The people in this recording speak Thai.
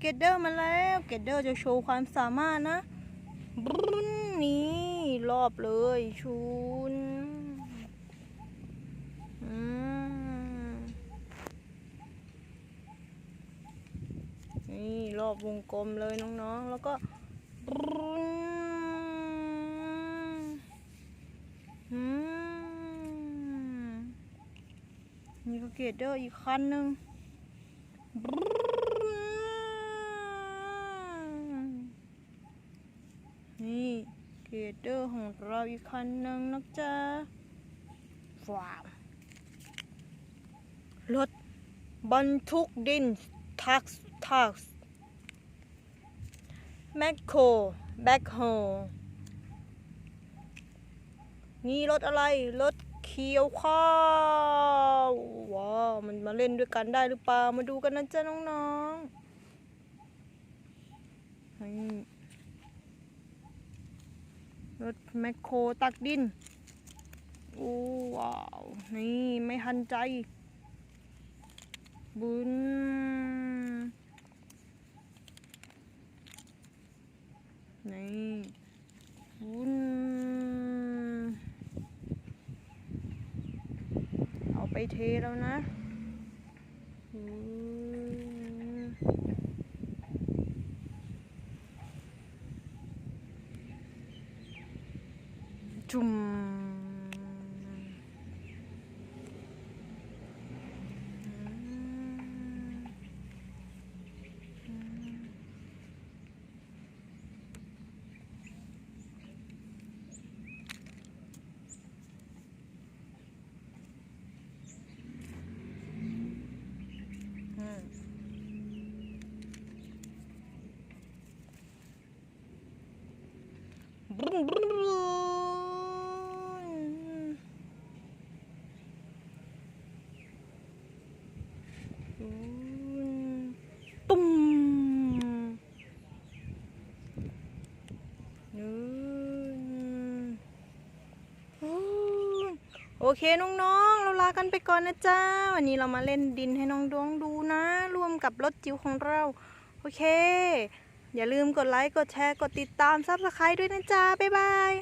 เกดเดอร์มาแล้ว เกดเดอร์จะโชว์ความสามารถนะบนนี่รอบเลยชุนอืมนี่รอบวงกลมเลยน้องๆ แล้วก็บรึ้นอืมนี่ก็เกดเดอร์อีกคันหนึ่ง นี่เกรดเดอร์ของเราอีกคันหนึ่งนะจ๊ะว้าวรถบรรทุกดินทักทักแมคโครแบ็คโฮนี่รถอะไร รถเขียวข้าวว้าว มันมาเล่นด้วยกันได้หรือเปล่า มาดูกันนะจ๊ะน้องๆ รถแมคโครตักดิน โอ้ว้าว นี่ไม่ทันใจ บุญนี่บุญเอาไปเทแล้วนะบุ จุ่มอืมบรุนบรุนบรุนบรุน ตุ้มนู่นอู้โอเคน้องๆ เราลากันไปก่อนนะจ๊ะวันนี้เรามาเล่นดินให้น้องดวงดูนะ ร่วมกับรถจิ๋วของเรา โอเค อย่าลืมกดไลค์ กดแชร์ กดติดตามซับสไครต์ด้วยนะจ๊ะบ๊ายบาย